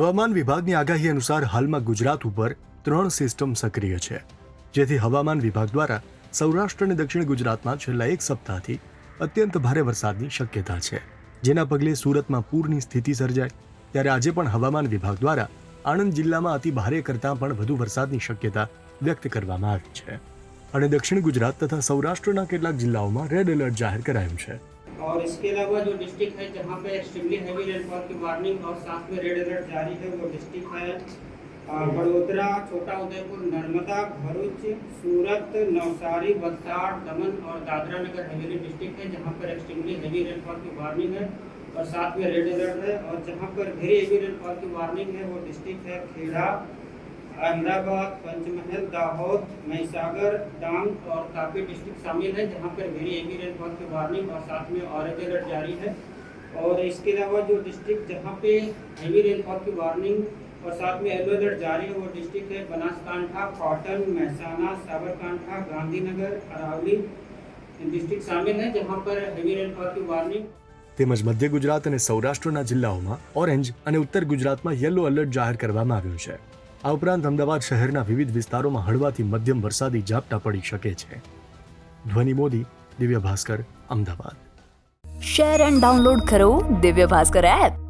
હવામાન વિભાગની આગાહી અનુસાર હાલમાં ગુજરાત ઉપર ત્રણ સિસ્ટમ સક્રિય છે જેથી હવામાન વિભાગ દ્વારા સૌરાષ્ટ્ર અને દક્ષિણ ગુજરાતમાં છેલ્લા એક સપ્તાહથી અત્યંત ભારે વરસાદની શક્યતા છે જેના પગલે સુરતમાં પૂરની સ્થિતિ સર્જાય ત્યારે આજે પણ હવામાન વિભાગ દ્વારા આણંદ જિલ્લામાં અતિ ભારે કરતાં પણ વધુ વરસાદની શક્યતા વ્યક્ત કરવામાં આવી છે અને દક્ષિણ ગુજરાત તથા સૌરાષ્ટ્રના કેટલાક જિલ્લાઓમાં રેડ એલર્ટ જાહેર કરાયું છે और इसके अलावा जो डिस्ट्रिक्ट है जहाँ पे एक्सट्रीमली हैवी रेनफॉल की वार्निंग और साथ में रेड अलर्ट जारी है वो डिस्ट्रिक्ट है बड़ोदरा छोटा उदयपुर नर्मदा भरूच सूरत नवसारी वलसाड़ दमन और दादरा नगर हवेली डिस्ट्रिक्ट है जहाँ पर एक्सट्रीमली हैवी रेनफॉल की वार्निंग है और साथ में रेड अलर्ट है और जहाँ पर वेरी हैवी रेनफॉल की वार्निंग है वो डिस्ट्रिक्ट है खेड़ा આંધા બહોત પંચમહાલ દાહોદ મહીસાગર દાંગ અને થાકે ડિસ્ટ્રિક્ટ સામેલ છે જ્યાં પર હેવી રેનફોલ ની વોર્નિંગ બસ સાથે ઓરેન્જ એલર્ટ જારી છે અને इसके अलावा जो डिस्ट्रिक्ट जहां पे हेवी रेनफॉल की वार्निंग और साथ में येलो अलर्ट जारी है वो डिस्ट्रिक्ट है બનાસકાંઠા પાટણ મહેસાણા સાબરકાંઠા ગાંધીનગર અરવલી ये डिस्ट्रिक्ट शामिल है जहां पर हेवी रेनफॉल की वार्निंग તેમજ મધ્ય ગુજરાત અને સૌરાષ્ટ્રના જિલ્લાઓમાં ઓરેન્જ અને ઉત્તર ગુજરાતમાં યેલો એલર્ટ જાહેર કરવામાં આવ્યું છે આ ઉપરાંત અમદાવાદ શહેરના વિવિધ વિસ્તારોમાં હળવાથી મધ્યમ વરસાદી ઝાપટા પડી શકે છે Dhvani Modi Divya Bhaskar Ahmedabad share and download કરો દિવ્ય ભાસ્કર એપ